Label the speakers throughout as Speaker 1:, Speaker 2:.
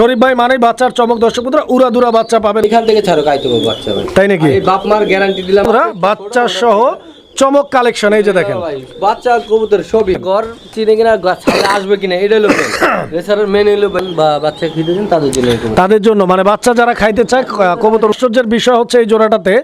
Speaker 1: শরীফ ভাই মানে বাচ্চার চমক দর্শক বন্ধুরা বাচ্চা পাবেন।
Speaker 2: এখান থেকে ছাড়ো বাচ্চা ভাই
Speaker 1: তাই নাকি?
Speaker 2: বাপ মার গ্যারান্টি দিলাম।
Speaker 1: বাচ্চা সহ চমক কালেকশন এই যে দেখেন।
Speaker 2: ভাই, বাচ্চা কবুতর সবই। ঘর চিনে কিনা আসবে কিনা এটা হলো রেসারের মেন হলো বা বাচ্চা খেতে দিন তাদের জন্য
Speaker 1: তাদের জন্য মানে বাচ্চা যারা খাইতে চায় কবুতর আশ্চর্যের বিষয় হচ্ছে এই জোড়াটাতে।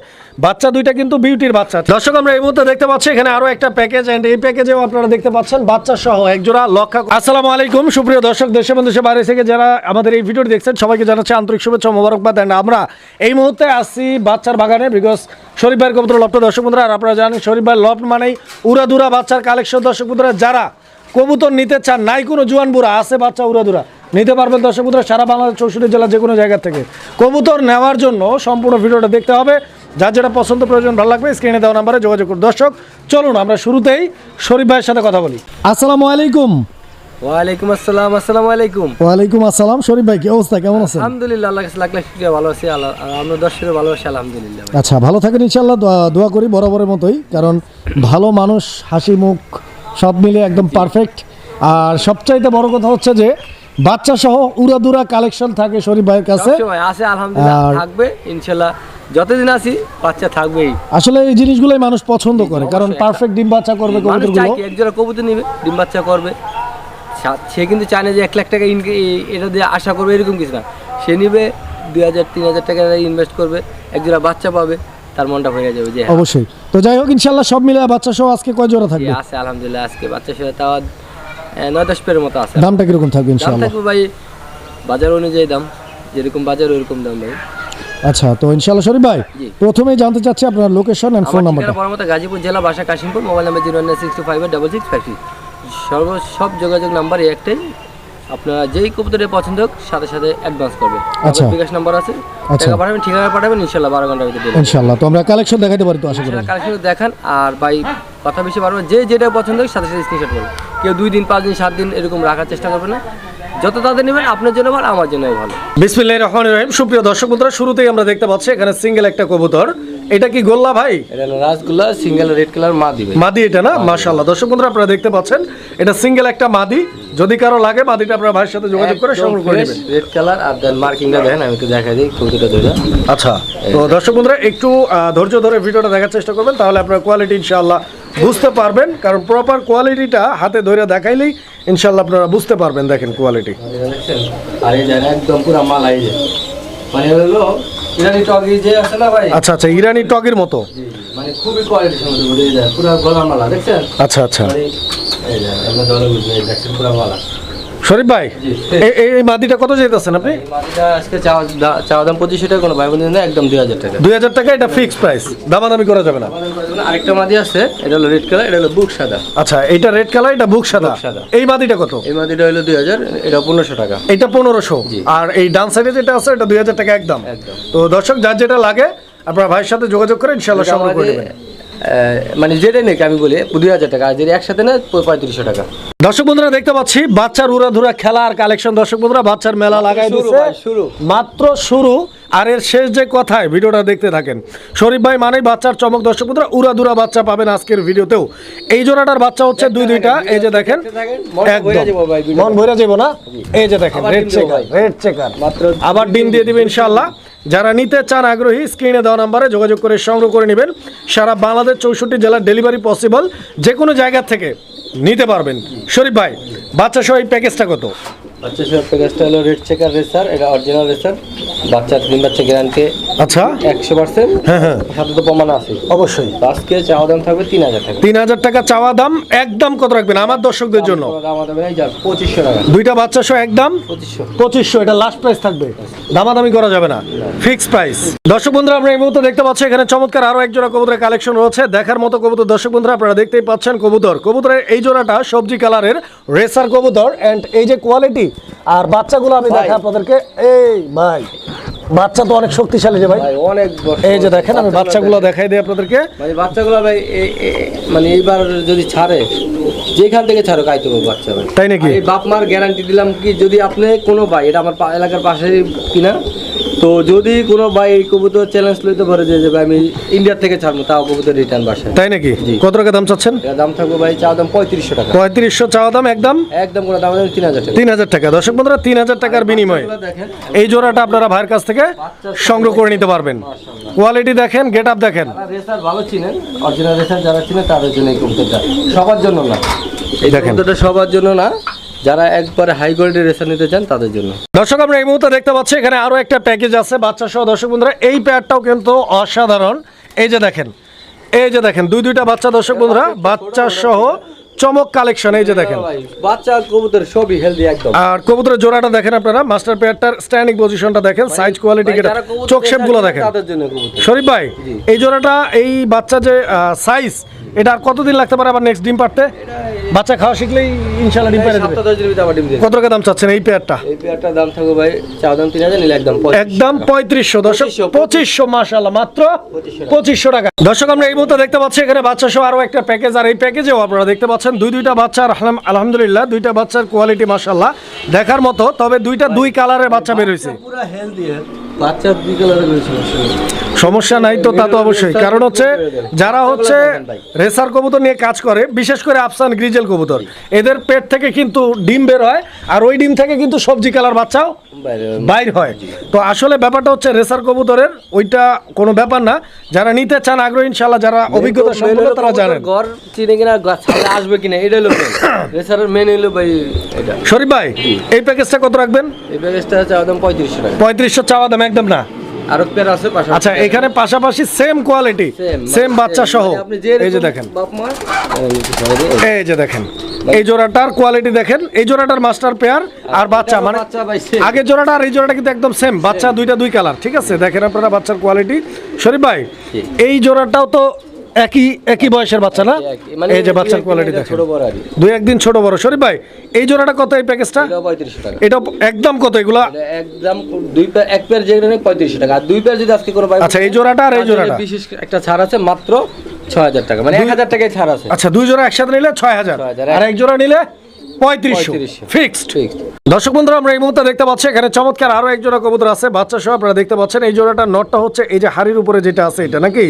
Speaker 1: বাচ্চা দুইটা কিন্তু বিউটির বাচ্চা। দর্শক, আমরা এই মুহূর্তে দেখতে পাচ্ছি এখানে আরও একটা প্যাকেজ এন্ড এই প্যাকেজেও আপনারা দেখতে পাচ্ছেন বাচ্চা সহ এক জোড়া লক্ষা আসসালামু আলাইকুম, সুপ্রিয় দর্শক, দেশে দেশে বাইরে থেকে যারা আমাদের এই ভিডিওটি দেখছেন, সবাইকে জানাচ্ছি আন্তরিক শুভেচ্ছা মোবারকবাদ। এন্ড আমরা এই মুহূর্তে আসছি বাচ্চার বাগানে বিকজ শরীফ ভাইয়ের কবুতর লফট দর্শক বন্ধুরা, আর আপনারা জানেন শরীফ ভাইয়ের লফট মানেই উড়াদুরা বাচ্চার কালেকশন দর্শক বন্ধুরা, যারা কবুতর নিতে চান, নাই কোনো জুয়ান বুড়া আছে বাচ্চা উড়াদুরা নিতে পারবেন দর্শক বন্ধুরা সারা বাংলাদেশ, চৌষট্টি জেলার যে কোনো জায়গা থেকে। কবুতর নেওয়ার জন্য সম্পূর্ণ ভিডিওটা দেখতে হবে। যার যেটা পছন্দ প্রয়োজন ভালো লাগবে স্ক্রিনে দেওয়া নাম্বারে যোগাযোগ করুন। দর্শক চলুন আমরা শুরুতেই শরীফ ভাইয়ের সাথে কথা বলি। আসসালামু আলাইকুম।
Speaker 2: ওয়ালাইকুম আসসালাম আসসালামু আলাইকুম।
Speaker 1: ওয়ালাইকুম আসসালাম। শরীফ ভাই কি অবস্থা? কেমন আছেন?
Speaker 2: আলহামদুলিল্লাহ আল্লাহ কাছে লাখ লাখ শুকরিয়া ভালো আছি আল্লাহ আর আমরা দর্শকের ভালো আছি আলহামদুলিল্লাহ
Speaker 1: আচ্ছা ভালো থাকেন দোয়া করি বরাবরের মতোই কারণ ভালো মানুষ হাসি মুখ সব মিলে একদম পারফেক্ট আর সবচাইতে বড় কথা হচ্ছে যে বাচ্চা সহ উড়াদুরা কালেকশন থাকে শরীফ ভাইয়ের কাছে।
Speaker 2: আছে আলহামদুলিল্লাহ থাকবে ইনশাল্লাহ। যতদিন আছি বাচ্চা থাকবেই।
Speaker 1: আসলে এই জিনিসগুলোই মানুষ পছন্দ করে কারণ পারফেক্ট ডিম বাচ্চা করবে কবুতরগুলো
Speaker 2: একজোড়া কবুতর নিবে ডিম বাচ্চা করবে। সে কিন্তু চায় না যে এক লাখ টাকা এটা দিয়ে আশা করবে এরকম কিছু না। সে নিবে দুই হাজার তিন হাজার টাকা ইনভেস্ট করবে একজোড়া বাচ্চা পাবে তার মনটা হয়ে যাবে যে হ্যাঁ,
Speaker 1: অবশ্যই। তো যাই হোক ইনশাল্লাহ সব মিলে বাচ্চা সহ আজকে কয় জোড়া থাকবে?
Speaker 2: আছে আলহামদুলিল্লাহ আজকে বাচ্চা সহ তাও নয় দশ পেরের মতো আছে।
Speaker 1: দামটা কীরকম থাকবে
Speaker 2: দাম থাকবে ভাই বাজার অনুযায়ী দাম যেরকম বাজার ওরকম দাম ভাই।
Speaker 1: আচ্ছা তো ইনশাল্লাহ শরীফ ভাই
Speaker 2: জি।
Speaker 1: প্রথমেই জানতে চাচ্ছি আপনার লোকেশন এন্ড ফোন
Speaker 2: আমার ঠিকানা গাজীপুর জেলা বাসা Kashimpur mobile number zero nine six two five double six five সর্ব সব যোগাযোগ নাম্বার একটাই। আপনারা যেই কবুতরের পছন্দ হোক সাথে সাথে অ্যাডভান্স করবে।
Speaker 1: আচ্ছা।
Speaker 2: বিকাশ নাম্বার আছে।
Speaker 1: আচ্ছা।
Speaker 2: টাকা পাঠাবেন ঠিকানা পাঠাবেন ইনশাল্লাহ বারো ঘণ্টার ভিতরে দিলে
Speaker 1: ইনশাল্লাহ তো আমরা কালেকশন দেখাতে পারি তো আশা করি।
Speaker 2: কালেকশন দেখান আর ভাই কথা বেশি পারব যে যেটা পছন্দ হোক সাথে সাথে স্ক্রিনশট কেউ দুই দিন, পাঁচ দিন, সাত দিন এরকম রাখার চেষ্টা করবে না। যত তাদের নেবেন, আপনার জন্য ভালো, আমার জন্য ভালো।
Speaker 1: বিসমিল্লাহির রহমানির রহিম। সুপ্রিয় দর্শক বন্ধুরা, শুরুতেই আমরা দেখতে পাচ্ছি এখানে সিঙ্গেল একটা কবুতর। এটা কি গোল্লা ভাই?
Speaker 2: এটা হলো রাসগোল্লা সিঙ্গেল রেড কালার মা দিবে
Speaker 1: মাদি এটা না? মাশাআল্লাহ। দর্শক বন্ধুরা আপনারা দেখতে পাচ্ছেন এটা সিঙ্গেল একটা মাদি। যদি কারও লাগে মাদিটা আপনারা ভাইয়ের সাথে যোগাযোগ করে সংগ্রহ করে নেবেন।
Speaker 2: রেড কালার আর দেন মার্কিংটা দেখেন আমি একটু দেখাই দিই কবুতরটা ধরে।
Speaker 1: আচ্ছা তো দর্শক বন্ধুরা একটু ধৈর্য ধরে ভিডিওটা দেখার চেষ্টা করবেন তাহলে আপনার কোয়ালিটি ইনশাআল্লাহ বুঝতে পারবেন। কারণ প্রপার কোয়ালিটিটা হাতে ধরে দেখাইলেই ইনশাআল্লাহ আপনারা বুঝতে পারবেন দেখেন কোয়ালিটি
Speaker 2: আর এই একদম পুরো মাল এই মানে হলো ইরানি টগি যে আছে না ভাই?
Speaker 1: আচ্ছা আচ্ছা ইরানি টগের মতো।
Speaker 2: মানে খুবই কোয়ালিটি সম্মত পুরো গলা মালা দেখছেন?
Speaker 1: আচ্ছা আচ্ছা।
Speaker 2: মানে এই যে আমরা দলে বুঝলে দেখছেন পুরো মালা
Speaker 1: শরীফ ভাই এই- মাদিটা কত যেতেছেন আপনি?
Speaker 2: এই আজকে চাওয়া দাম পঁচিশশো টাকা কোনো ভাই না একদম দুই হাজার টাকা।
Speaker 1: দুই হাজার টাকা এটা ফিক্সড প্রাইস দামাদামি করা যাবে না।
Speaker 2: আরেকটা মাদি আছে এটা হলো রেড কালার এটা হলো বুক সাদা।
Speaker 1: আচ্ছা এটা রেড কালার এটা বুক সাদা।
Speaker 2: সাদা।
Speaker 1: এই মাদিটা কত?
Speaker 2: এই মাদিটা হলো দুই হাজার এটা পনেরোশো টাকা।
Speaker 1: এটা পনেরোশো। আর এই ডান সাইডে যেটা আছে এটা দুই হাজার টাকা একদম।
Speaker 2: একদম।
Speaker 1: তো দর্শক যার যেটা লাগে আপনার ভাইয়ের সাথে যোগাযোগ করে ইনশাল্লাহ সংগ্রহ করে
Speaker 2: মানে যেটাই নাকি আমি বলি দুই হাজার টাকা। আর যদি একসাথে নেয় পঁয়ত্রিশশো টাকা।
Speaker 1: দর্শক বন্ধুরা দেখতে পাচ্ছি বাচ্চার উড়াধুরা খেলা আর কালেকশন দর্শক বন্ধুরা বাচ্চার মেলা লাগাই দিচ্ছে
Speaker 2: শুরু।
Speaker 1: মাত্র শুরু। আর এর শেষ যে কথায় ভিডিওটা দেখতে থাকেন। শরীফ ভাই মানেই বাচ্চার চমক। দর্শক বন্ধুরা উড়াধুরা বাচ্চা পাবেন আজকের ভিডিওতেও। এই জোড়াটার বাচ্চা হচ্ছে দুই দুইটা। এই যে দেখেন মন ভরে যাব না? এই যে দেখেন
Speaker 2: আবার
Speaker 1: রেড
Speaker 2: ডিম
Speaker 1: চেকার রেড চেকার আবার ডিম দিয়ে দিবে ইনশাআল্লাহ। যারা নিতে চান আগ্রহী স্ক্রিনে দেওয়া নাম্বারে যোগাযোগ করে সংগ্রহ করে নেবেন। সারা বাংলাদেশ চৌষট্টি জেলার ডেলিভারি পসিবল যে কোনো জায়গা থেকে নিতে পারবেন। শরীফ ভাই, বাচ্চা সহ এই প্যাকেজটা কত?
Speaker 2: হলো রেড চেকার রেসার এটা অরিজিনাল রেসার। বাচ্চা তিন বাচ্চা গ্যারান্টি
Speaker 1: আচ্ছা।
Speaker 2: একশো পার্সেন্ট
Speaker 1: হ্যাঁ হ্যাঁ।
Speaker 2: সাথে তো প্রমাণ আছে।
Speaker 1: অবশ্যই।
Speaker 2: আজকে চাওয়া দাম থাকবে তিন হাজার টাকা।
Speaker 1: তিন হাজার টাকা চাওয়া দাম একদম কত রাখবেন আমার দর্শকদের জন্য?
Speaker 2: পঁচিশশো টাকা।
Speaker 1: দুইটা বাচ্চা সহ একদম
Speaker 2: পঁচিশশো।
Speaker 1: পঁচিশশো এটা লাস্ট প্রাইস থাকবে। দামাদামি করা যাবে না। ফিক্স প্রাইস দর্শক বন্ধুরা আমরা এই মুহূর্তে দেখতে পাচ্ছি এখানে চমৎকার আরও এক জোড়া কবুতরের কালেকশন রয়েছে। দেখার মতো কবুতর দর্শক বন্ধুরা আপনারা দেখতেই পাচ্ছেন কবুতর। কবুতরের এই জোড়াটা সবজি কালারের রেসার কবুতর। এন্ড এই যে কোয়ালিটি আর বাচ্চাগুলো আমি দেখাই আপনাদেরকে। এই ভাই বাচ্চা তো অনেক শক্তিশালী যে ভাই।
Speaker 2: অনেক
Speaker 1: এই যে দেখেন আমি বাচ্চাগুলো দেখাই দিই আপনাদেরকে।
Speaker 2: মানে বাচ্চাগুলো ভাই মানে এইবার যদি ছাড়ে যেখান থেকে ছাড়ো কাইতে পারব বাচ্চা ভাই।
Speaker 1: তাই নাকি?
Speaker 2: বাপ মার গ্যারান্টি দিলাম কি যদি আপনি কোনো ভাই এটা আমার এলাকার পাশে কিনা তো যদি কোনো ভাই এই কবুতর চ্যালেঞ্জ লইতে পারে যে ভাই আমি ইন্ডিয়া থেকে ছাড়বো তাও কবুতর রিটার্ন বাসায়।
Speaker 1: তাই নাকি? কত টাকা দাম চাচ্ছেন?
Speaker 2: দাম থাকবে ভাই চা দাম পঁয়ত্রিশশো টাকা।
Speaker 1: পঁয়ত্রিশশো চাওয়া দাম একদম?
Speaker 2: একদম কোনো দাম তিন হাজার টাকা।
Speaker 1: তিন হাজার টাকা। দর্শক বন্ধুরা তিন হাজার টাকার বিনিময়ে এই জোড়াটা আপনারা ভাইয়ের কাছ থেকে সংগ্রহ করে নিতে পারবেন। কোয়ালিটি দেখেন গেট আপ দেখেন।
Speaker 2: রেসার ভালো চিনেন অরিজিনাল রেসার যারা চিনেন তাদের জন্য এই কবুতরটা। সবার জন্য না। এই
Speaker 1: দেখেন।
Speaker 2: কবুতরটা সবার জন্য না। যারা একবারে হাই কোয়ালিটির রেসার নিতে চান তাদের জন্য।
Speaker 1: দর্শক আমরা এই মুহূর্তে দেখতে পাচ্ছি এখানে আরও একটা প্যাকেজ আছে। বাচ্চা সহ দর্শক বন্ধুরা এই প্যাডটাও কিন্তু অসাধারণ। এই যে দেখেন এই যে দেখেন দুই দুইটা বাচ্চা দর্শক বন্ধুরা বাচ্চা সহ চমক কালেকশন এই যে দেখেন।
Speaker 2: বাচ্চা কবুতর সবই হেলদি একদম।
Speaker 1: আর কবুতরের জোড়াটা দেখেন আপনারা মাস্টার পেয়ারটার স্ট্যান্ডিং পজিশনটা দেখেন সাইজ কোয়ালিটি চোখ
Speaker 2: শেপগুলো
Speaker 1: দেখেন। শরীফ ভাই এই জোড়াটা এই বাচ্চা যে সাইজ এটা আর কতদিন লাগতে পারে আবার নেক্সট ডিম পারতে বাচ্চা খাওয়া শিখলেই ইনশাল্লাহ ডিম পেরে দেবে। কত টাকা দাম চাচ্ছেন এই পেয়ারটা?
Speaker 2: এই পেয়ারটার দাম থাকবে ভাই চা দাম তিন হাজার নিলে একদম পঁয়ত্রিশশো
Speaker 1: একদম। পঁয়ত্রিশশো দর্শক
Speaker 2: পঁচিশশো,
Speaker 1: মাসাল্লাহ মাত্র
Speaker 2: পঁচিশশো টাকা।
Speaker 1: দর্শক আমরা এই মুহূর্তে দেখতে পাচ্ছি এখানে বাচ্চা সহ আরও একটা প্যাকেজ আর এই প্যাকেজেও আপনারা দেখতে পাচ্ছেন দুই দুইটা বাচ্চার আলহাম- আলহামদুলিল্লাহ দুইটা বাচ্চার কোয়ালিটি মাসাল্লাহ দেখার মতো তবে দুইটা দুই কালারের বাচ্চা বের হয়েছে।
Speaker 2: পুরো হেলদি বাচ্চা দুই
Speaker 1: সমস্যা নাই তো তা তো অবশ্যই। কারণ হচ্ছে যারা হচ্ছে রেসার কবুতর নিয়ে কাজ করে বিশেষ করে আফসান গ্রিজেল কবুতর। এদের পেট থেকে কিন্তু ডিম বের হয় আর ওই ডিম থেকে কিন্তু সবজি কালার বাচ্চাও বাইর হয়। তো আসলে ব্যাপারটা হচ্ছে রেসার কবুতরের ওইটা কোনো ব্যাপার না। যারা নিতে চান আগ্রহ ইনশাল্লাহ যারা অভিজ্ঞতা সম্পন্ন তারা জানেন।
Speaker 2: ঘর চিনে কিনা আসবে কিনা এটা হলো রেসারের মেন হলো ভাই এটা।
Speaker 1: শরীফ ভাই এই প্যাকেজটা কত রাখবেন?
Speaker 2: এই প্যাকেজটা চা দাম পঁয়ত্রিশশো টাকা।
Speaker 1: পঁয়ত্রিশশো চাওয়া দাম একদম না?
Speaker 2: আরও পেয়ার আছে পাশাপাশি।
Speaker 1: আচ্ছা এখানে পাশাপাশি সেম কোয়ালিটি সেম বাচ্চা সহ।
Speaker 2: আপনি যে
Speaker 1: এই যে দেখেন।
Speaker 2: এই
Speaker 1: এই যে। দেখেন। এই জোড়াটার কোয়ালিটি দেখেন এই জোড়াটার মাস্টার পেয়ার আর বাচ্চা মানে। আগের জোড়াটা আর এই জোড়াটা কিন্তু একদম সেম বাচ্চা দুইটা দুই কালার ঠিক আছে? দেখেন আপনারা বাচ্চার কোয়ালিটি শরীফ ভাই এই জোড়াটাও তো একই একই বয়সের বাচ্চা না?
Speaker 2: মানে
Speaker 1: এই যে বাচ্চার কোয়ালিটি
Speaker 2: দেখো
Speaker 1: দেখেন।
Speaker 2: ছোট বড় আর
Speaker 1: দুই একদিন ছোট বড়। শরীফ ভাই এই জোড়াটা কত এই প্যাকেজটা এটা একদম কত এগুলো?
Speaker 2: একদম দুই পেয়ার এক পেয়ার যেগুলো নেই পঁয়ত্রিশশো টাকা। আর দুই পেয়ার যদি আজকে কোনো
Speaker 1: আচ্ছা, এই জোড়াটা আর এই জোড়াটা?
Speaker 2: বিশেষ একটা ছাড় আছে মাত্র ছয় হাজার টাকা। মানে এক হাজার টাকায় ছাড় আছে।
Speaker 1: আচ্ছা দুই জোড়া একসাথে নিলে ছয় হাজার।
Speaker 2: 6,000
Speaker 1: আর এক জোড়া নিলে পঁয়ত্রিশশো। ফিক্সড দর্শক বন্ধুরা আমরা এই মুহূর্তে দেখতে পাচ্ছি এখানে চমৎকার আরও এক জোড়া কবুতর আছে। বাচ্চা সহ আপনারা দেখতে পাচ্ছেন এই জোড়াটার নটটা হচ্ছে এই যে হাড়ির উপরে যেটা আছে এটা নাকি?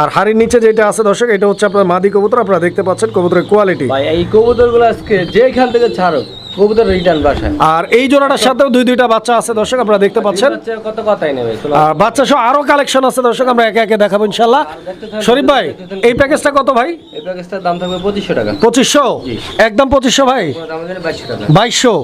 Speaker 1: আর হাড়ির নিচে যেটা আছে দর্শক এটা হচ্ছে আপনার মাদি কবুতর। আপনারা দেখতে পাচ্ছেন কবুতরের কোয়ালিটি
Speaker 2: ভাই এই কবুতরগুলো আজকে যেখান থেকে ছাড়ো কবুতর রিটার্ন বাসায়।
Speaker 1: আর এই জোড়াটার সাথেও দুই দুইটা বাচ্চা আছে দর্শক আপনারা দেখতে পাচ্ছেন।
Speaker 2: বাচ্চা কত কথাই নেবে
Speaker 1: আর বাচ্চা সহ আরও কালেকশন আছে দর্শক আমরা একে একে দেখাবো ইনশাল্লাহ। শরীফ ভাই এই প্যাকেজটা কত ভাই?
Speaker 2: এই প্যাকেজটার দাম থাকবে পঁচিশশো টাকা।
Speaker 1: পঁচিশশো? একদম পঁচিশশো ভাই?
Speaker 2: কোনো দাম দেবে বাইশশো টাকা।
Speaker 1: বাইশশো?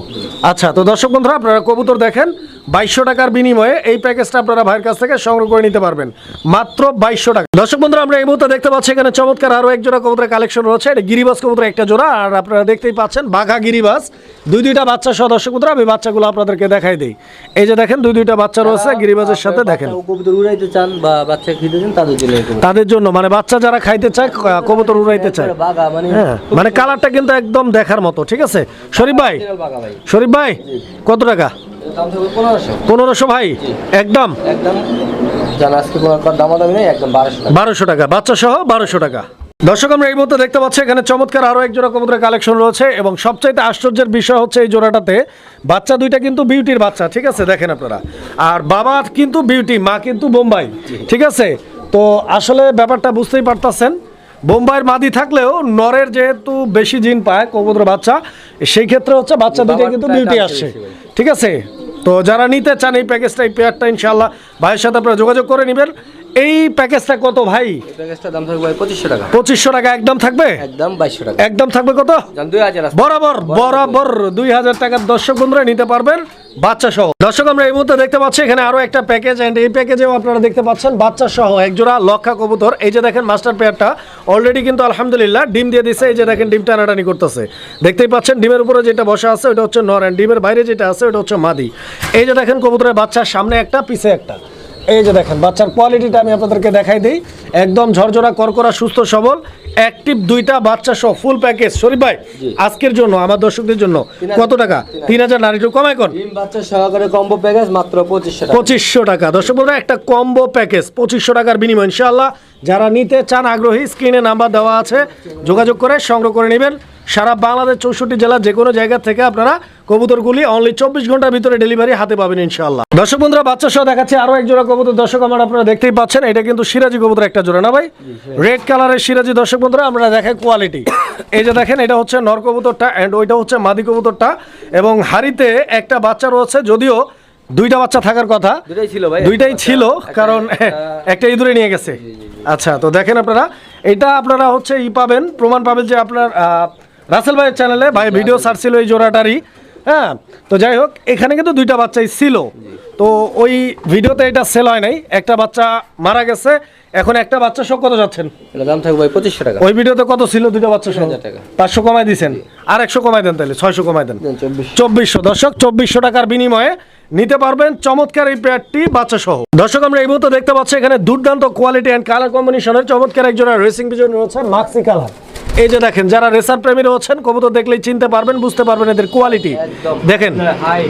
Speaker 1: আচ্ছা তো দর্শক বন্ধুরা আপনারা কবুতর দেখেন। বাইশশো টাকার বিনিময়ে এই প্যাকেজটা আপনারা ভাইয়ের কাছ থেকে সংগ্রহ করে নিতে পারবেন। মাত্র বাইশশো টাকা। দর্শক বন্ধুরা আমরা এই মুহূর্তে দেখতে পাচ্ছি এখানে চমৎকার আরও এক জোড়া কবুতরের কালেকশন রয়েছে। এটা গিরিবাস কবুতর একটা জোড়া আর আপনারা দেখতেই পাচ্ছেন বাঘা গিরিবাস। দুই দুইটা বাচ্চা সহ দর্শক বন্ধুরা আমি বাচ্চাগুলো আপনাদেরকে দেখাই দিই। এই যে দেখেন দুই দুইটা বাচ্চা রয়েছে গিরিবাসের সাথে দেখেন।
Speaker 2: কবুতর উড়াইতে চান বা বাচ্চা খেতে চান তাদের জন্য
Speaker 1: তাদের জন্য মানে বাচ্চা যারা খাইতে চায় কবুতর উড়াইতে চায়।
Speaker 2: মানে
Speaker 1: হ্যাঁ মানে কালারটা কিন্তু একদম দেখার মতো ঠিক আছে? শরীফ ভাই শরীফ ভাই কত টাকা?
Speaker 2: পনেরোশো।
Speaker 1: ভাই? একদম?
Speaker 2: বারোশো টাকা।
Speaker 1: বাচ্চা সহ বারোশো টাকা। দর্শক আমরা এই মুহূর্তে দেখতে পাচ্ছি এখানে চমৎকার আরও এক জোড়া কবুতরের কালেকশন রয়েছে এবং সবচাইতে আশ্চর্যের বিষয় হচ্ছে এই জোড়াটাতে বাচ্চা দুইটা কিন্তু বিউটির বাচ্চা ঠিক আছে? দেখেন আপনারা। আর বাবা কিন্তু বিউটি মা কিন্তু বোম্বাই ঠিক আছে? তো আসলে ব্যাপারটা বুঝতেই পারতাছেন। বোম্বাইয়ের মাদি থাকলেও নরের যেহেতু বেশি জিন পায় কবুতর বাচ্চা সেই ক্ষেত্রে হচ্ছে বাচ্চা দুইটা কিন্তু বিউটি আসছে। ঠিক আছে? তো যারা নিতে চান এই প্যাকেজটা এই পেয়ারটা ইনশাল্লাহ ভাইয়ের সাথে আপনারা যোগাযোগ করে নেবেন। এই প্যাকেজটা কত ভাই?
Speaker 2: এই দাম থাকবে ভাই পঁচিশশো টাকা।
Speaker 1: পঁচিশশো টাকা একদম থাকবে?
Speaker 2: একদম বাইশশো টাকা।
Speaker 1: একদম থাকবে কত?
Speaker 2: জান দুই হাজার আছে।
Speaker 1: বরাবর বরাবর। দুই হাজার টাকার দর্শক বন্ধুরা নিতে পারবেন বাচ্চা সহ। দর্শক আমরা এই মুহূর্তে দেখতে পাচ্ছি এখানে আরও একটা প্যাকেজ এন্ড এই প্যাকেজেও আপনারা দেখতে পাচ্ছেন বাচ্চা সহ এক জোড়া লক্ষা কবুতর। এই যে দেখেন মাস্টার পেয়ারটা অলরেডি কিন্তু আলহামদুলিল্লাহ ডিম দিয়ে দিছে। এই যে দেখেন ডিম টানাটানি করতেছে। দেখতেই পাচ্ছেন ডিমের উপরে যেটা বসা আছে ওটা হচ্ছে নর ডিমের বাইরে যেটা আছে ওটা হচ্ছে মাদি। এই যে দেখেন কবুতরের বাচ্চার সামনে একটা পিছে একটা। এই যে দেখেন বাচ্চার কোয়ালিটিটা আমি আপনাদেরকে দেখাই দিই। একদম ঝরঝরা করকরা সুস্থ সবল অ্যাক্টিভ দুইটা বাচ্চা সহ ফুল প্যাকেজ শরীফ ভাই আজকের জন্য আমার দর্শকদের জন্য কত টাকা? তিন হাজার। নারী কমায়
Speaker 2: বাচ্চা সহকারে কম্বো প্যাকেজ মাত্র পঁচিশশো টাকা।
Speaker 1: পঁচিশশো টাকা। দর্শক বন্ধুরা একটা কম্বো প্যাকেজ পঁচিশশো টাকার বিনিময় ইনশাআল্লাহ। যারা নিতে চান আগ্রহী স্ক্রিনে নাম্বার দেওয়া আছে। যোগাযোগ করে সংগ্রহ করে নেবেন। সারা বাংলাদেশ চৌষট্টি জেলার যে কোনো জায়গা থেকে আপনারা কবুতরগুলি অনলি চব্বিশ ঘণ্টার ভিতরে ডেলিভারি হাতে পাবেন ইনশাল্লাহ দর্শক বন্ধুরা বাচ্চা সহ দেখাচ্ছে আরও এক জোড়া কবুতর। দর্শক আমার আপনারা দেখতেই পাচ্ছেন এটা কিন্তু সিরাজি কবুতর একটা জোড়া না ভাই? রেড কালারের সিরাজি। দর্শক বন্ধুরা আমরা দেখাই কোয়ালিটি এই যে দেখেন এটা হচ্ছে নর কবুতরটা অ্যান্ড ওইটা হচ্ছে মাদি কবুতরটা এবং হাড়িতে একটা বাচ্চা রয়েছে যদিও দুইটা বাচ্চা থাকার কথা।
Speaker 2: দুটাই ছিল ভাই
Speaker 1: দুইটাই ছিল কারণ একটা ইঁদুরে নিয়ে গেছে। আচ্ছা তো দেখেন আপনারা এটা আপনারা হচ্ছে ই পাবেন প্রমাণ পাবেন যে আপনার রাসেল ভাইয়ের চ্যানেলে ভাই ভিডিও সার্চ ছিল এই জোড়াটারই। হ্যাঁ তো যাই হোক এখানে কিন্তু দুইটা বাচ্চাই ছিল। তো ওই ভিডিওতে এটা সেল হয় নাই। একটা বাচ্চা মারা গেছে। এখন একটা বাচ্চা সব কত যাচ্ছেন?
Speaker 2: এটা দাম থাকবে ভাই পঁচিশশো টাকা।
Speaker 1: ওই ভিডিওতে কত ছিল দুইটা বাচ্চা
Speaker 2: 3000 টাকা।
Speaker 1: পাঁচশো কমাই দিয়েছেন আর একশো কমাই দেন তাহলে ছয়শো কমাই দেন।
Speaker 2: দেন চব্বিশ
Speaker 1: চব্বিশশো। দর্শক চব্বিশশো টাকার বিনিময়ে নিতে পারবেন চমৎকার এই পেয়ারটি বাচ্চা সহ দর্শক আমরা এই মুহূর্তে দেখতে পাচ্ছি এখানে দুর্দান্ত কোয়ালিটি অ্যান্ড কালার কম্বিনেশনের চমৎকার একজোড়া রেসিং পিজন রয়েছে মাক্সি কালার এই যে দেখেন যারা রেসার প্রেমী রয়েছেন কবুতর দেখলেই চিনতে পারবেন বুঝতে পারবেন এদের কোয়ালিটি দেখেন
Speaker 2: হাই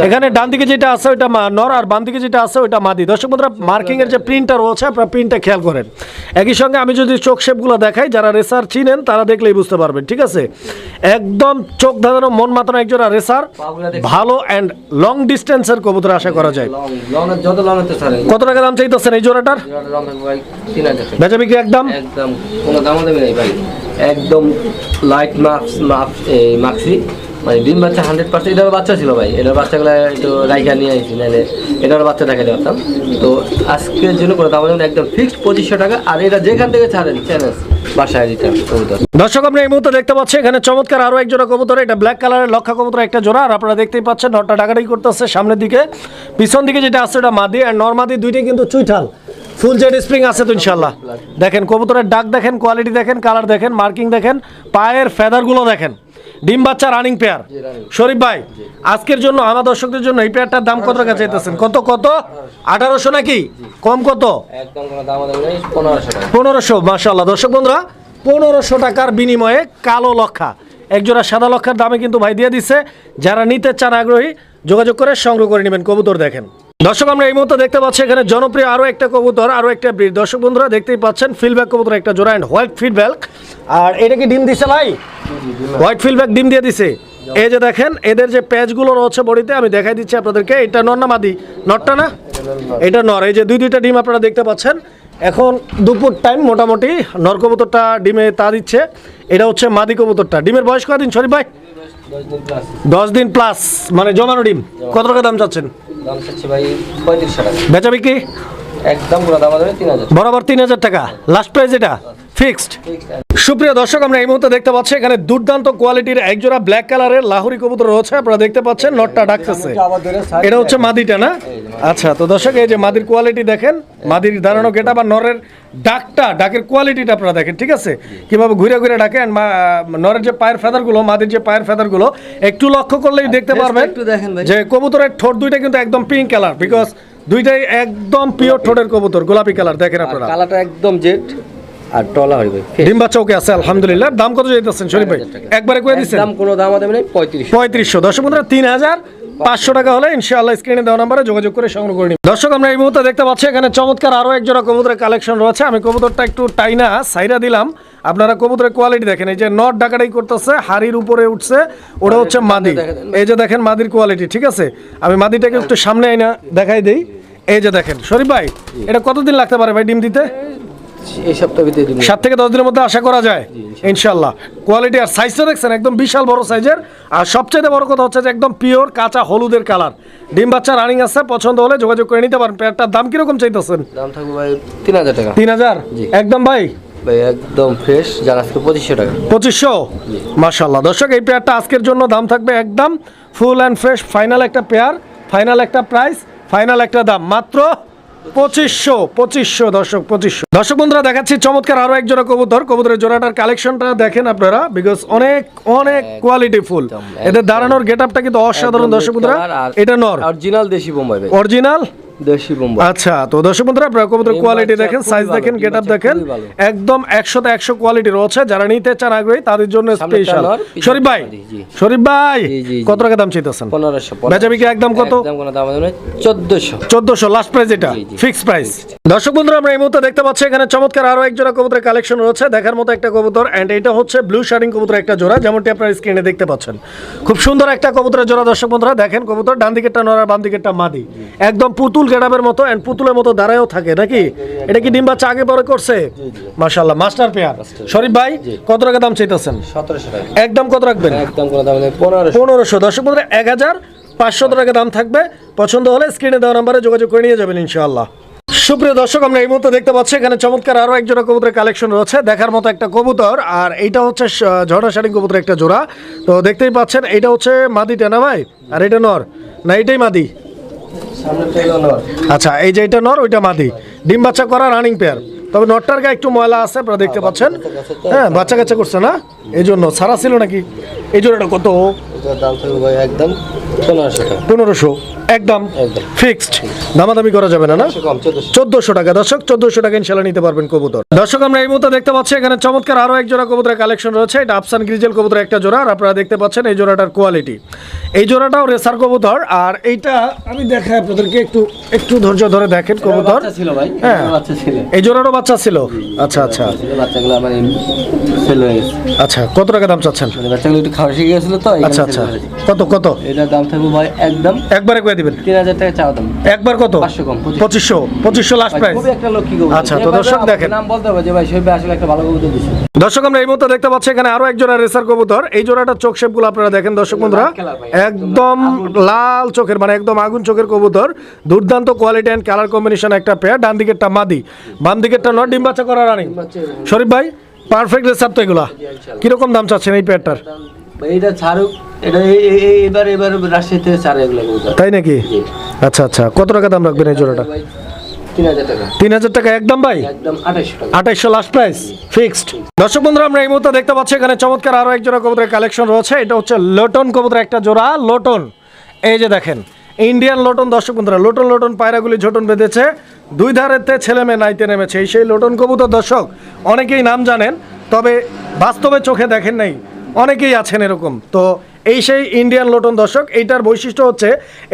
Speaker 1: এখানে ডান দিকে যেটা আছে ওইটা মা- নর আর বাম দিকে যেটা আছে ওইটা মাদি। দর্শক বন্ধুরা মার্কিং এর যে প্রিন্টটা রয়েছে আপনারা প্রিন্টটা খেয়াল করেন। একই সঙ্গে আমি যদি চোখ শেপগুলো দেখাই যারা রেসার চিনেন তারা দেখলেই বুঝতে পারবেন ঠিক আছে? একদম চোখ ধাঁধানো মন মাতানো একজোড়া রেসার ভালো অ্যান্ড লং ডিস্টেন্সের কবুতর আশা করা যায়।
Speaker 2: লং লং যত লং হতে ছাড়েন
Speaker 1: কত টাকা দাম চাইতেছেন এই জোড়াটার? বেচা বিক্রি একদম?
Speaker 2: একদম কোনো দামও দেবে ভাই। একদম লাইট মাস্ক এই মার্কসি মানে ডিম বাচ্চা হান্ড্রেড পার্সেন্ট এটার বাচ্চা ছিল ভাই। এটার বাচ্চাগুলো একটু রাইখা নিয়ে আসছি নাহলে এটার বাচ্চা দেখাতে পারতাম। তো আজকের জন্য কোনো দাম একদম ফিক্সড পঁচিশশো টাকা, আর এটা যেখান থেকে ছাড়েন চ্যানেল
Speaker 1: দর্শক, আমরা এই মুহূর্তে দেখতে পাচ্ছি, এখানে চমৎকার আরও এক জোড়া কবুতর, এটা ব্ল্যাক কালারের লক্ষা কবুতর একটা জোড়া, আর আপনারা দেখতেই পাচ্ছেন, নটটা ডাকাডাকি করতেছে সামনের দিকে। পিছন দিকে যেটা আছে, ওটা মাদি, আর নর্মাদি দুইটাই কিন্তু চুইঠাল। ফুল জেড স্প্রিং আছে তো ইনশাল্লাহ দেখেন, কবুতরের ডাক দেখেন কোয়ালিটি দেখেন কালার দেখেন মার্কিং দেখেন, পায়ের ফেদারগুলো দেখেন। ডিম বাচ্চা রানিং পেয়ার শরীফ ভাই আজকের জন্য আমার দর্শকদের জন্য এই পেয়ারটার দাম কত টাকা চাইতেছেন? কত কত? আঠারোশো। নাকি? কম কত?
Speaker 2: পনেরোশো
Speaker 1: মাশাল্লাহ দর্শক বন্ধুরা পনেরোশো টাকার বিনিময়ে কালো লক্ষা। একজোড়া সাদা লক্ষার দামে কিন্তু ভাই দিয়ে দিচ্ছে যারা নিতে চান আগ্রহী যোগাযোগ করে সংগ্রহ করে নেবেন। কবুতর দেখেন। দর্শক আমরা এই মুহূর্তে দেখতে পাচ্ছি এখানে জনপ্রিয় আরও একটা কবুতর আরও একটা ব্রিড। দর্শক বন্ধুরা দেখতেই পাচ্ছেন ফিডব্যাক কবুতর একটা জোড়া অ্যান্ড হোয়াইট ফিডব্যাক আর এটা কি ডিম দিছে ভাই? হোয়াইট ফিডব্যাক ডিম দিয়ে দিছে। এই যে দেখেন এদের যে প্যাচগুলো রয়েছে বডিতে আমি দেখাই দিচ্ছি আপনাদেরকে। এটা নর না মাদি? নরটা না? এটা নর। এই যে দুই দুইটা ডিম আপনারা দেখতে পাচ্ছেন। এখন দুপুর টাইম মোটামুটি নর কবুতরটা ডিমে তা দিচ্ছে। এটা হচ্ছে মাদি কবুতরটা। ডিমের বয়স কদিন শরীফ ভাই?
Speaker 2: দশ দিন প্লাস
Speaker 1: দশ দিন প্লাস মানে জমানো ডিম। কত টাকা দাম চাচ্ছেন?
Speaker 2: দাম চাচ্ছি ভাই পঁয়ত্রিশশো টাকা।
Speaker 1: বেচা বিক্রি?
Speaker 2: একদম দাম তিন হাজার।
Speaker 1: বরাবর তিন হাজার টাকা। লাস্ট প্রাইস এটা? ফিক্সড। সুপ্রিয় দর্শক আমরা এই মুহূর্তে দেখতে পাচ্ছি এখানে দুর্দান্ত কোয়ালিটির একজোড়া ব্ল্যাক কালারের লাহুরি কবুতর রয়েছে। আপনারা দেখতে পাচ্ছেন নটটা ডাকতেছে। এটা হচ্ছে মাদিটা না? আচ্ছা তো দর্শক এই যে মাদির কোয়ালিটি দেখেন মাদির দাঁড়ানো গেটা বা নরের ডাকটা ডাকের কোয়ালিটিটা আপনারা দেখেন ঠিক আছে? কীভাবে ঘুরে ঘুরে ডাকে and মা- নরের যে পায়ের ফেদারগুলো মাদির যে পায়ের ফেদারগুলো একটু লক্ষ্য করলেই দেখতে পারবেন
Speaker 2: একটু দেখেন
Speaker 1: যে কবুতরের ঠোঁট দুইটা কিন্তু একদম পিঙ্ক কালার বিকজ দুইটাই একদম পিওর ঠোঁটের কবুতর গোলাপি কালার দেখেন আপনারা।
Speaker 2: কালারটা একদম জেড। আর টলা হইবে
Speaker 1: ডিম বাচ্চা ওকে আছে? আলহামদুলিল্লাহ। দাম কত যাইতেছেন শরীফ ভাই? একবারে কয়ে দিচ্ছেন
Speaker 2: দাম কোনো দাম নাই পঁয়ত্রিশ
Speaker 1: পঁয়ত্রিশশো। দর্শক বন্ধুরা তিন হাজার পাঁচশো টাকা হলে ইনশাআল্লাহ স্ক্রিনে দেওয়া নাম্বারে যোগাযোগ করে সংগ্রহ করে নিন। দর্শক আমরা এই মুহূর্তে দেখতে পাচ্ছি এখানে চমৎকার আরও এক জোড়া কবুতরের কালেকশন রয়েছে। আমি কবুতরটা একটু টাইনা সাইরা দিলাম। আপনারা কবুতরের কোয়ালিটি দেখেন। এই যে নট ডাকাটাই করতেছে হাড়ির উপরে উঠছে। ওটা হচ্ছে মাদি এই যে দেখেন মাদির কোয়ালিটি ঠিক আছে? আমি মাদিটাকে একটু সামনে আইনা দেখাই দিই। এই যে দেখেন শরীফ ভাই এটা কতদিন লাগতে পারে ভাই ডিম দিতে?
Speaker 2: এই সপ্তাহ ভিতরে দিন
Speaker 1: সাত থেকে দশ দিনের মধ্যে আশা করা যায়। ইনশাল্লাহ। কোয়ালিটি আর সাইজটা দেখছেন একদম বিশাল বড় সাইজের আর সবচেয়ে বড় কথা হচ্ছে যে একদম পিওর কাঁচা হলুদের কালার ডিম বাচ্চা রানিং আছে পছন্দ হলে যোগাযোগ করে নিতে পারেন। পেয়ারটার দাম কীরকম চাইতেছেন?
Speaker 2: দাম থাকবে ভাই তিন হাজার টাকা।
Speaker 1: তিন হাজার? একদম ভাই?
Speaker 2: ভাই একদম ফ্রেশ যার আজকে পঁচিশশো টাকা।
Speaker 1: পঁচিশশো? মাশাল্লাহ দর্শক এই পেয়ারটা আজকের জন্য দাম থাকবে একদম ফুল অ্যান্ড ফ্রেশ ফাইনাল একটা পেয়ার ফাইনাল একটা প্রাইস ফাইনাল একটা দাম। মাত্র পঁচিশশো পঁচিশশো দর্শক পঁচিশশো। দর্শক বন্ধুরা দেখাচ্ছি চমৎকার আরও এক জোড়া কবুতর। কবুতরের জোড়াটার কালেকশনটা দেখেন আপনারা বিকজ অনেক অনেক কোয়ালিটি ফুল এদের দাঁড়ানোর গেট আপটা কিন্তু অসাধারণ দর্শক বন্ধুরা। এটা নর।
Speaker 2: অরিজিনাল দেশি বোম্বাই
Speaker 1: অরিজিনাল
Speaker 2: দেশি
Speaker 1: আচ্ছা তো দর্শক বন্ধুরা আপনারা কোয়ালিটি দেখেন সাইজ দেখেন দেখেন। একদম কোয়ালিটি রয়েছে। যারা নিতে চান আগ্রহী তাদের জন্য স্পেশাল শরীফ ভাই শরীফ ভাই। কত টাকা দাম চাইতেছেন?
Speaker 2: পনেরোশো
Speaker 1: বেচা বিক্রি একদম কত?
Speaker 2: একদম কোনো দাম
Speaker 1: লাস্ট প্রাইস এটা। ফিক্স প্রাইস দর্শক বন্ধুরা আমরা এই মুহূর্তে দেখতে পাচ্ছি এখানে চমৎকার আরও এক জোড়া কবুতরের কালেকশন রয়েছে। দেখার মতো একটা কবুতর এন্ড এটা হচ্ছে ব্লু শার্টিং কবুতর একটা জোড়া যেমনটি আপনারা স্ক্রিনে দেখতে পাচ্ছেন। খুব সুন্দর একটা কবুতরের জোড়া দর্শক বন্ধুরা দেখেন কবুতর ডান দিকেরটা বাম দিকেরটা মাদি। একদম পুতুল গেডাবের মতো এন্ড পুতুলের মতো দাঁড়ায়ও থাকে নাকি? এটা কি ডিম বাচ্চা আগে পরে করছে? মাশাআল্লাহ মাস্টার পেয়ার। শরীফ ভাই কত টাকা দাম চাইতেছেন? একদম কত রাখবেন?
Speaker 2: একদম কোনো দাম পনেরোশো।
Speaker 1: দর্শক বন্ধুরা এক হাজার পাঁচশো টাকা দাম থাকবে। পছন্দ হলে স্ক্রিনে দেওয়া নাম্বারে যোগাযোগ করে নিয়ে যাবেন ইনশাআল্লাহ। সুপ্রিয় দর্শক আমরা এই মুহূর্তে দেখতে পাচ্ছি এখানে চমৎকার আরও একজোড়া কবুতরের কালেকশন রয়েছে। দেখার মতো একটা কবুতর আর এইটা হচ্ছে ঝর্ণা শাড়ি কবুতর একটা জোড়া। তো দেখতেই পাচ্ছেন এটা হচ্ছে মাদিটা না ভাই আর এটা নর। না এটাই মাদি। আচ্ছা এই যে এটা নর ওইটা মাদি। ডিম বাচ্চা করা রানিং পেয়ার তবে নটটার গায়ে একটু ময়লা আছে আপনারা দেখতে পাচ্ছেন। হ্যাঁ বাচ্চা কাচ্চা করছে না? এই জন্য সারা ছিল নাকি? এই জন্য কত?
Speaker 2: একদম। পনেরোশো
Speaker 1: একদম। ফিক্সড? দামাদামি করা যাবে না না?
Speaker 2: চোদ্দশো।
Speaker 1: টাকা। দর্শক চোদ্দশো টাকা ইনশাল্লাহ নিতে পারবেন কবুতর। দর্শক আমরা এই মুহূর্তে দেখতে পাচ্ছি এখানে চমৎকার আরও এক জোড়া কবুতরের কালেকশন রয়েছে। এটা আফসান গ্রিজেল কবুতর একটা জোড়া আর আপনারা দেখতে পাচ্ছেন এই জোড়াটার কোয়ালিটি এই জোড়াটাও রেসার কবুতর আর এইটা আমি দেখাই আপনাদেরকে একটু একটু ধৈর্য ধরে দেখেন কবুতর।
Speaker 2: ছিল ভাই
Speaker 1: হ্যাঁ। এই জোড়ারও বাচ্চা ছিল? আচ্ছা আচ্ছা।
Speaker 2: বাচ্চাগুলো আমার
Speaker 1: আচ্ছা কত টাকা দাম চাচ্ছেন?
Speaker 2: বাচ্চাগুলো একটু খাওয়া শিখে গেছিল তো
Speaker 1: আচ্ছা আচ্ছা। কত কত?
Speaker 2: এটার দাম থাকবে ভাই একদম
Speaker 1: একবারে কয়ে দিবেন।
Speaker 2: তিন হাজার টাকা চাওয়া দাম।
Speaker 1: একবার কত?
Speaker 2: পাঁচশো কম,
Speaker 1: লাস্ট প্রাইস
Speaker 2: খুবই একটা লক্ষ্মী।
Speaker 1: আচ্ছা, তো দর্শক দেখেন।
Speaker 2: নাম বলতে হবে যে ভাই শৈবে আসলে একটা ভালো কবুতর দিছে।
Speaker 1: দর্শক আমরা এই মুহূর্তে দেখতে পাচ্ছি এখানে আরও এক জোড়া রেসার কবুতর। এই জোড়াটা চোখ শেপগুলো আপনারা দেখেন দর্শক বন্ধুরা।
Speaker 2: লাল
Speaker 1: একদম লাল চোখের। মানে একদম আগুন চোখের কবুতর। দুর্দান্ত কোয়ালিটি এন্ড কালার কম্বিনেশন একটা পেয়ার ডান দিকেরটা মাদি বাম দিকেরটা নট ডিম বাচ্চা করা রানিং শরীফ ভাই পারফেক্ট রেসার তো এগুলা। কীরকম দাম চাচ্ছেন এই পেয়ারটার
Speaker 2: এটা ছাড়ুক। এটা এবার এবার রাজশাহী থেকে ছাড়ে এগুলো
Speaker 1: তাই নাকি? আচ্ছা আচ্ছা। কত টাকা দাম রাখবেন এই জোড়াটা?
Speaker 2: তিন হাজার টাকা।
Speaker 1: একদম ভাই?
Speaker 2: আঠাইশশো
Speaker 1: লাস্ট প্রাইস ফিক্সড দর্শক বন্ধুরা আমরা এই মুহূর্তে দেখতে পাচ্ছি এখানে চমৎকার আরও এক জোড়া কবুতরের কালেকশন রয়েছে। এটা হচ্ছে লোটন কবুতর একটা জোড়া। লোটন এই যে দেখেন ইন্ডিয়ান লোটন দর্শক বন্ধুরা লোটন লোটন পায়রাগুলি ঝোটন বেঁধেছে। দুই ধারেতে ছেলে মেয়ে নাইতে নেমেছে। এই সেই লোটন কবুতর দর্শক অনেকেই নাম জানেন তবে বাস্তবে চোখে দেখেন নাই। অনেকেই আছেন এরকম। তো এই সেই ইন্ডিয়ান লোটন দর্শক এইটার বৈশিষ্ট্য হচ্ছে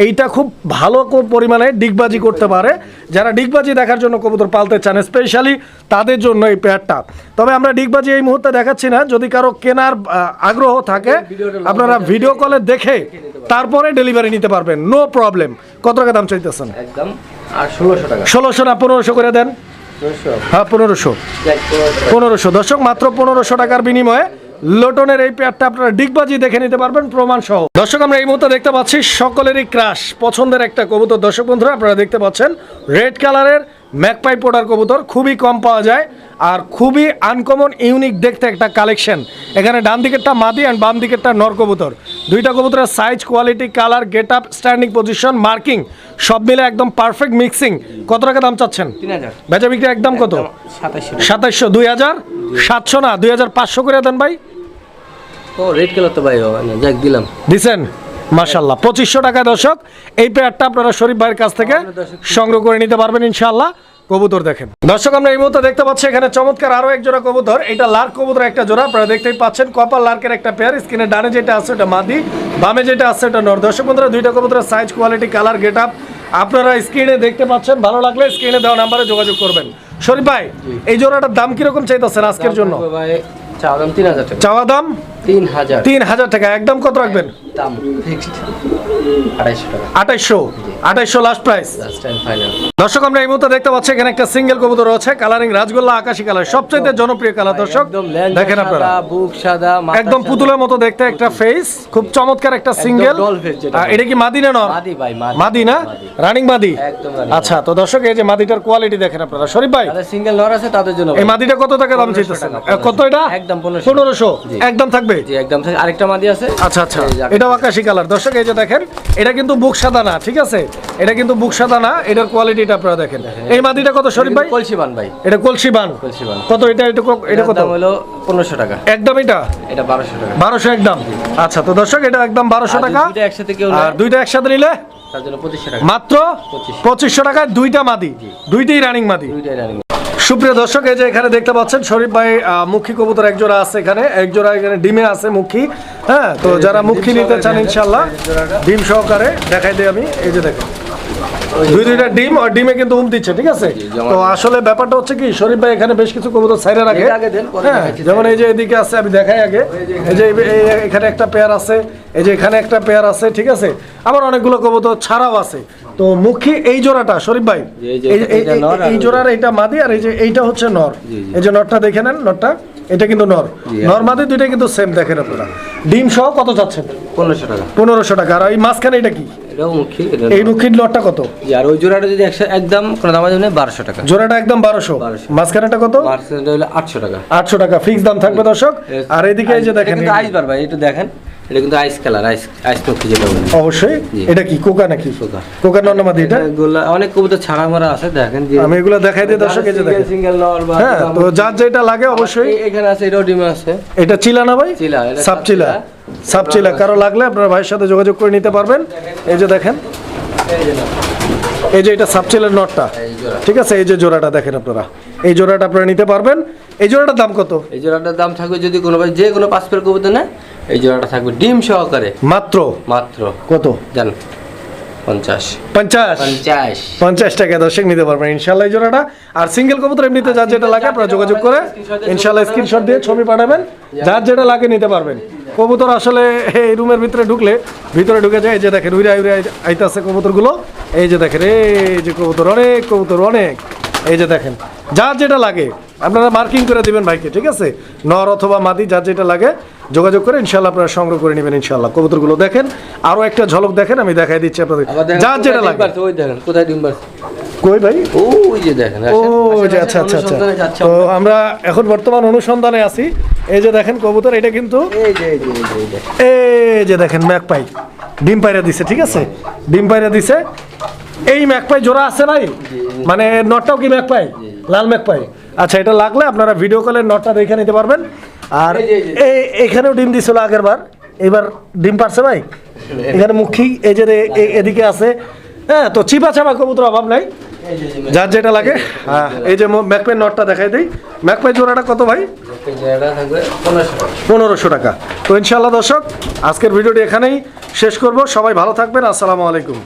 Speaker 1: এইটা খুব ভালো পরিমাণে ডিগবাজি করতে পারে। যারা ডিগবাজি দেখার জন্য কবুতর পালতে চান স্পেশালি তাদের জন্য এই পেয়ারটা তবে আমরা ডিগবাজি এই মুহূর্তে দেখাচ্ছি না। যদি কারও কেনার আগ্রহ থাকে আপনারা ভিডিও কলে দেখে তারপরে ডেলিভারি নিতে পারবেন। নো প্রবলেম কত টাকা দাম চাইতেছেন?
Speaker 2: একদম। আর ষোলোশো টাকা।
Speaker 1: ষোলোশো না পনেরোশো করে দেন? হ্যাঁ পনেরোশো।
Speaker 2: পনেরোশো।
Speaker 1: দর্শক মাত্র পনেরোশো টাকার বিনিময়ে লোটনের এই পেয়ারটা আপনারা ডিগবাজি দেখে নিতে পারবেন প্রমাণ সহ দর্শক আমরা এই মুহূর্তে দেখতে পাচ্ছি সকলেরই ক্রাশ পছন্দের একটা কবুতর। দর্শক বন্ধুরা আপনারা দেখতে পাচ্ছেন রেড কালারের ম্যাকপাই পোডার কবুতর খুবই কম পাওয়া যায় আর খুবই আনকমন ইউনিক দেখতে একটা কালেকশন এখানে ডান দিকেরটা মাদি অ্যান্ড বাম দিকেরটা নর কবুতর। দুইটা কবুতরের size quality colour get up standing position marking সব মিলে একদম পারফেক্ট মিক্সিং কত টাকা দাম চাচ্ছেন? বেচা বিক্রি একদম কত? সাতাইশশো দুই হাজার? সাতশো না দুই হাজার পাঁচশো করে দেন ভাই।
Speaker 2: ও রেড কালার তো ভাই না, যাক দিলাম।
Speaker 1: দিছেন? মাশাল্লাহ পঁচিশশো টাকা দর্শক এই পেয়ারটা আপনারা শরীফ ভাইয়ের কাছ থেকে সংগ্রহ করে নিতে পারবেন কবুতর দেখেন। দর্শক আমরা এই মুহূর্তে দেখতে পাচ্ছি এখানে চমৎকার আরও এক জোড়া কবুতর। এটা লার্ক কবুতর একটা জোড়া আপনারা দেখতেই পাচ্ছেন লার্কের একটা পেয়ার স্ক্রিনে ডানে যেটা আছে ওটা মাদি বামে যেটা আছে ওটা নর। দর্শক বন্ধুরা দুইটা কবুতরের size quality colour get up আপনারা স্ক্রিনে দেখতে পাচ্ছেন। ভালো লাগলে স্ক্রিনে দেওয়া নাম্বারে যোগাযোগ করবেন। শরীফ ভাই এই জোড়াটার দাম কীরকম চাইতেছেন আজকের জন্য?
Speaker 2: চাওয়া দাম তিন হাজার টাকা।
Speaker 1: চাওয়া দাম?
Speaker 2: তিন হাজার
Speaker 1: টাকা। একদম কত রাখবেন? লাস্ট প্রাইস দর্শক আমরা এই মুহূর্তে দেখতে পাচ্ছি এখানে একটা সিঙ্গেল কবুতর রয়েছে কালারিং রাজগোল্লা আকাশি কালার সবচেয়ে জনপ্রিয় কালার দর্শক দেখেন আপনারা।
Speaker 2: বুক সাদা
Speaker 1: একদম পুতুলের মতো দেখতে একটা ফেস খুব চমৎকার একটা সিঙ্গেল। এটা কি মাদি না
Speaker 2: মাদি ভাই মাদি।
Speaker 1: না? রানিং মাদি। আচ্ছা তো দর্শক এই যে মাদিটার কোয়ালিটি দেখেন আপনারা। শরীফ ভাই
Speaker 2: সিঙ্গেল নর আছে তাদের জন্য
Speaker 1: এই মাদিটা কত টাকা দাম চাইতেছেন? কত এটা?
Speaker 2: একদম 1500
Speaker 1: পনেরোশো।
Speaker 2: জি।
Speaker 1: একদম থাকবে
Speaker 2: জি একদম থাকে। আরেকটা মাদি আছে।
Speaker 1: আচ্ছা আচ্ছা। এটাও আকাশি কালার। দর্শক এই যে দেখেন এটা কিন্তু বুক সাদা না ঠিক আছে? এটা কিন্তু বুক সাদা না এটার কোয়ালিটিটা আপনারা দেখেন। এই মাদিটা কত শরীফ ভাই?
Speaker 2: কলসি বান ভাই।
Speaker 1: এটা কলসি বান।
Speaker 2: কলসি বান।
Speaker 1: কত এটা এটা ক- এটা কত?
Speaker 2: দাম হলো পনেরোশো টাকা।
Speaker 1: একদম এটা?
Speaker 2: এটা বারোশো টাকা।
Speaker 1: বারোশো একদম। আচ্ছা তো দর্শক এটা একদম বারোশো
Speaker 2: আর
Speaker 1: টাকা।
Speaker 2: দুইটা একসাথে কেউ
Speaker 1: আর দুইটা একসাথে নিলে?
Speaker 2: তার জন্য পঁচিশশো টাকা।
Speaker 1: মাত্র পঁচিশশো। টাকায় দুইটা মাদি। দুইটাই রানিং মাদি।
Speaker 2: দুইটাই রানিং
Speaker 1: সুপ্রিয় দর্শক এই যে এখানে দেখতে পাচ্ছেন শরীফ ভাই মুখী কবুতর একজোড়া আছে এখানে। একজোড়া এখানে ডিমে আছে মুখী হ্যাঁ? তো যারা মুখী নিতে চান ইনশাল্লাহ ডিম সহকারে দেখাই দিই আমি। এই যে দেখো দুই দুইটা ডিম আর ডিমে কিন্তু উম দিচ্ছে ঠিক আছে? তো আসলে ব্যাপারটা হচ্ছে কি শরীফ ভাই এখানে বেশ কিছু কবুতর সাইডে রাখে।
Speaker 2: আগে
Speaker 1: হ্যাঁ যেমন এই যে এদিকে আছে আমি দেখাই আগে। এই যে এখানে একটা পেয়ার আছে এই যে এখানে একটা পেয়ার আছে ঠিক আছে? আবার অনেকগুলো কবুতর ছাড়াও আছে। তো মুখী এই জোড়াটা শরীফ ভাই
Speaker 2: এই এটা
Speaker 1: জোড়ার এইটা মাদি আর এই যে এইটা হচ্ছে নর। এই যে নরটা দেখে নেন নরটা এটা কিন্তু নর। নর মাদি দুইটা কিন্তু সেম দেখেন আপনারা। ডিম সহ কত যাচ্ছেন?
Speaker 2: পনেরোশো টাকা।
Speaker 1: পনেরোশো টাকা। আর এই মাঝখানে এটা কি?
Speaker 2: এটা
Speaker 1: এই মুখির নরটা কত?
Speaker 2: আর ওই জোড়াটা যদি একদম কোনো দাম আছে বারোশো টাকা।
Speaker 1: জোড়াটা একদম বারোশো।
Speaker 2: 1200
Speaker 1: মাঝখানেটা কত?
Speaker 2: আটশো টাকা।
Speaker 1: আটশো টাকা। ফিক্স দাম থাকবে দর্শক। আর এইদিকে এই যে দেখেন
Speaker 2: কিন্তু আইস বার ভাই একটু দেখেন। এটা কিন্তু আইস কালার আইস আইস মুখী যেটা বলে।
Speaker 1: অবশ্যই? এটা কি কোকা নাকি?
Speaker 2: কোকা।
Speaker 1: কোকা নর না এটা?
Speaker 2: এগুলা অনেক কবুতর ছাড়া মারা আছে দেখেন যে
Speaker 1: আমি এগুলো দেখাই দিই দর্শক এই যে দেখেন।
Speaker 2: সিঙ্গেল নর বা
Speaker 1: হ্যাঁ তো যার যেটা লাগে অবশ্যই।
Speaker 2: এখানে আছে এটাও ডিমে আছে।
Speaker 1: এটা চিলা না ভাই?
Speaker 2: চিলা, এটা
Speaker 1: সাপ চিলা। সাপ চিলা। কারও লাগলে আপনার ভাইয়ের সাথে যোগাযোগ করে নিতে পারবেন। এই যে দেখেন।
Speaker 2: এই যে
Speaker 1: এই যে এটা সাপ চিলার নটটা। ঠিক আছে এই যে জোড়াটা দেখেন আপনারা। এই জোড়াটা আপনারা নিতে পারবেন। এই জোড়াটার দাম কত?
Speaker 2: এই জোড়াটার দাম থাকবে যদি কোনো ভাই যে কোনো পাঁচ পেয়ার কবুতর নেয় এই জোড়াটা থাকবে ডিম সহকারে।
Speaker 1: মাত্র?
Speaker 2: মাত্র।
Speaker 1: কত?
Speaker 2: জান। পঞ্চাশ।
Speaker 1: পঞ্চাশ?
Speaker 2: পঞ্চাশ।
Speaker 1: পঞ্চাশ টাকা দর্শক নিতে পারবেন ইনশাল্লাহ এই জোড়াটা। আর সিঙ্গেল কবুতর এমনিতে যার যেটা লাগে আপনারা যোগাযোগ করে ইনশাল্লাহ স্ক্রিনশট দিয়ে ছবি পাঠাবেন। যার যেটা লাগে নিতে পারবেন। কবুতর আসলে এই রুমের ভিতরে ঢুকলে ভিতরে ঢুকে যায় এই যে দেখেন উইরা উইরা আইতাছে কবুতরগুলো। এই যে দেখেন এই যে কবুতর অনেক কবুতর অনেক। এই যে দেখেন যার যেটা লাগে আপনারা মার্কিং করে দিবেন ভাইকে ঠিক আছে? নর অথবা মাদি যার যেটা লাগে যোগাযোগ করে ইনশাল্লাহ আপনারা সংগ্রহ করে নেবেন ইনশাল্লাহ কবুতরগুলো দেখেন আরও একটা ঝলক দেখেন আমি দেখাই দিচ্ছি আপনাদের।
Speaker 2: কোথায়
Speaker 1: যেটা
Speaker 2: ডিম
Speaker 1: লাগে।
Speaker 2: পারছে, ওই দেখেন কোথায় ডিম
Speaker 1: কই ভাই?
Speaker 2: ওই যে দেখেন
Speaker 1: ও যে আচ্ছা আচ্ছা আচ্ছা। তো আমরা। এখন বর্তমান অনুসন্ধানে আছি। এই যে দেখেন কবুতর এটা কিন্তু
Speaker 2: এই যে যে যে, যে।
Speaker 1: এই যে দেখেন ম্যাকপাই। ডিম পাইরা দিছে ঠিক আছে? ডিম পাইরা দিছে। এই ম্যাকপাই জোড়া আছে নাই? মানে নটটাও কি ম্যাকপাই? লাল ম্যাকপাই। আচ্ছা এটা লাগলে আপনারা ভিডিও কলের নটটা দেখে নিতে পারবেন। আর
Speaker 2: এই
Speaker 1: এখানেও ডিম দিছিল আগের বার এবার ডিম পারছে ভাই। এখানে। মুখী এই যে এদিকে আছে। হ্যাঁ তো চিপা চাপা কবুতর অভাব নাই। যার যেটা লাগে। হ্যাঁ এই যে ম্যাকপাই নটটা দেখাই দিই। ম্যাকপাই জোড়াটা কত ভাই? পনেরোশো টাকা। তো ইনশাল্লাহ দর্শক আজকের ভিডিওটি এখানেই শেষ করব। সবাই ভালো থাকবেন। আসসালামু আলাইকুম।